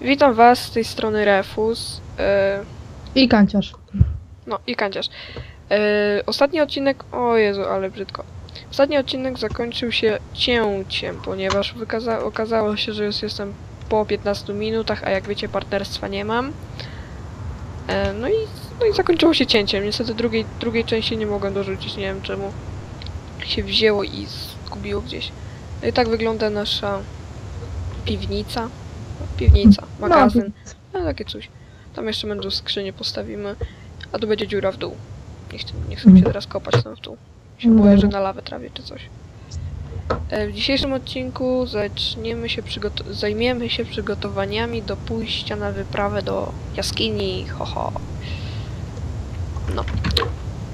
Witam was z tej strony Refus. E, I kanciarz. no i kanciarz. E, ostatni odcinek. O Jezu, ale brzydko. Ostatni odcinek zakończył się cięciem, ponieważ wykaza- okazało się, że już jestem po 15 minutach, a jak wiecie, partnerstwa nie mam. E, no, i, no i zakończyło się cięciem. Niestety drugiej, drugiej części nie mogłem dorzucić. Nie wiem czemu się wzięło i zgubiło gdzieś. No i tak wygląda nasza piwnica. Piwnica, magazyn. No takie coś. Tam jeszcze będą skrzynie postawimy, a tu będzie dziura w dół. Nie chcę, nie chcę mi się teraz kopać tam w dół. Się No. boję, że na lawę trawię czy coś. E, W dzisiejszym odcinku zaczniemy się przygot- zajmiemy się przygotowaniami do pójścia na wyprawę do jaskini. Ho, ho. No.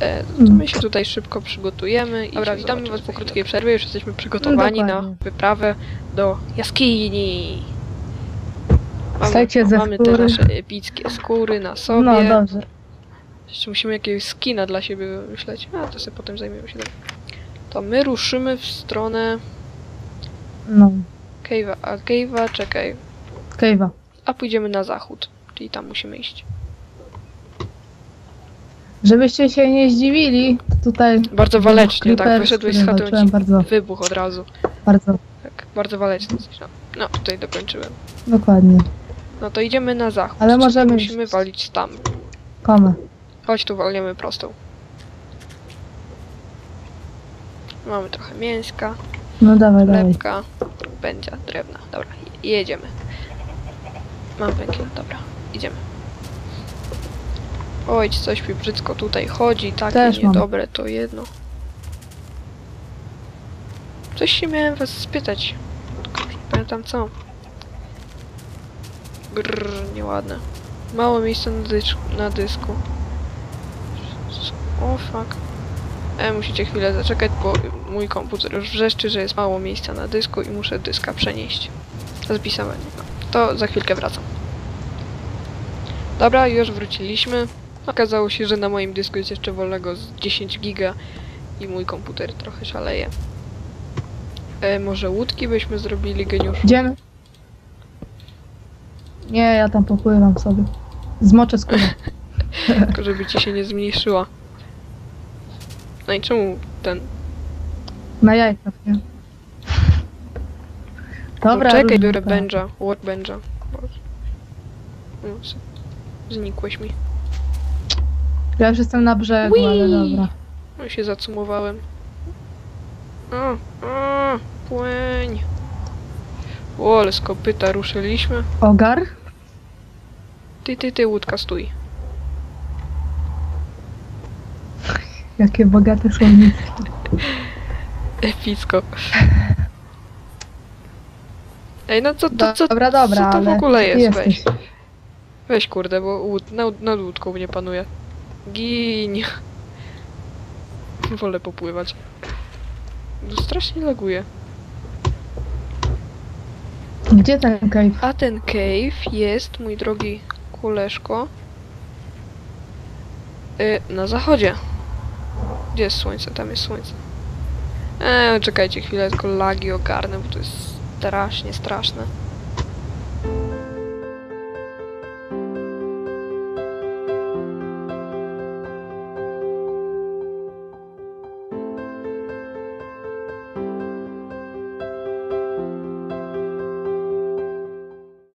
E, to Mm. my się tutaj szybko przygotujemy. I Dobra, witamy was po krótkiej przerwie. Już jesteśmy przygotowani na Dokładnie. wyprawę do jaskini. Mamy, Słuchajcie, ze mamy te skóry. nasze epickie skóry na sobie. No dobrze. Jeszcze musimy jakiegoś skina dla siebie wymyśleć. A to sobie potem zajmiemy się tym. To my ruszymy w stronę No. Cave'a. A Cave'a, czekaj. Kejwa. A pójdziemy na zachód. Czyli tam musimy iść. Żebyście się nie zdziwili, to tutaj Bardzo walecznie, tak. Wyszedłeś z chaty, bardzo, wybuch od razu. bardzo Tak, bardzo walecznie. tam. No, tutaj dokończyłem. dokładnie. No to idziemy na zachód. Ale możemy Musimy walić tam. Komy. Chodź tu walniemy prostą. Mamy trochę mięska. No dawaj, dawaj. Lepka, będzie drewna. Dobra, je- jedziemy. Mam węgiel, dobra, idziemy. Oj, coś mi brzydko tutaj chodzi, takie Też mam. niedobre to jedno. Coś się miałem was spytać. Tylko już nie pamiętam co. Grrr, nieładne. Mało miejsca na, dys na dysku. O fuck. E, musicie chwilę zaczekać, bo mój komputer już wrzeszczy, że jest mało miejsca na dysku i muszę dyska przenieść. Zapisywanie. No, to za chwilkę wracam. Dobra, już wróciliśmy. Okazało się, że na moim dysku jest jeszcze wolnego z 10 giga i mój komputer trochę szaleje. E, może łódki byśmy zrobili, geniusz? Idziemy? Nie, ja tam popływam sobie. Zmoczę skórę. Tylko żeby ci się nie zmniejszyła. No i czemu ten... Na jajkach, nie? Dobra, no, czekaj, biorę benja, workbencha. Boże. No, Znikłeś mi. Ja już jestem na brzegu, ale Whee! dobra. No i się zacumowałem. O, o, płyń. O, ale z kopyta ruszyliśmy. Ogar? Ty, ty, ty, łódka, stój. Jakie bogate słownictwo. Epicko. Ej, no co, to, co, Dobra, dobra, co to w ale ogóle jest? jesteś. Weź, weź kurde, bo łód, nad, nad łódką mnie panuje. Gin. Wolę popływać. No, strasznie laguje. Gdzie ten cave? A ten cave jest, mój drogi koleżko, y, na zachodzie. Gdzie jest słońce? Tam jest słońce. Eee, czekajcie chwilę, tylko lagi ogarnę, bo to jest strasznie straszne.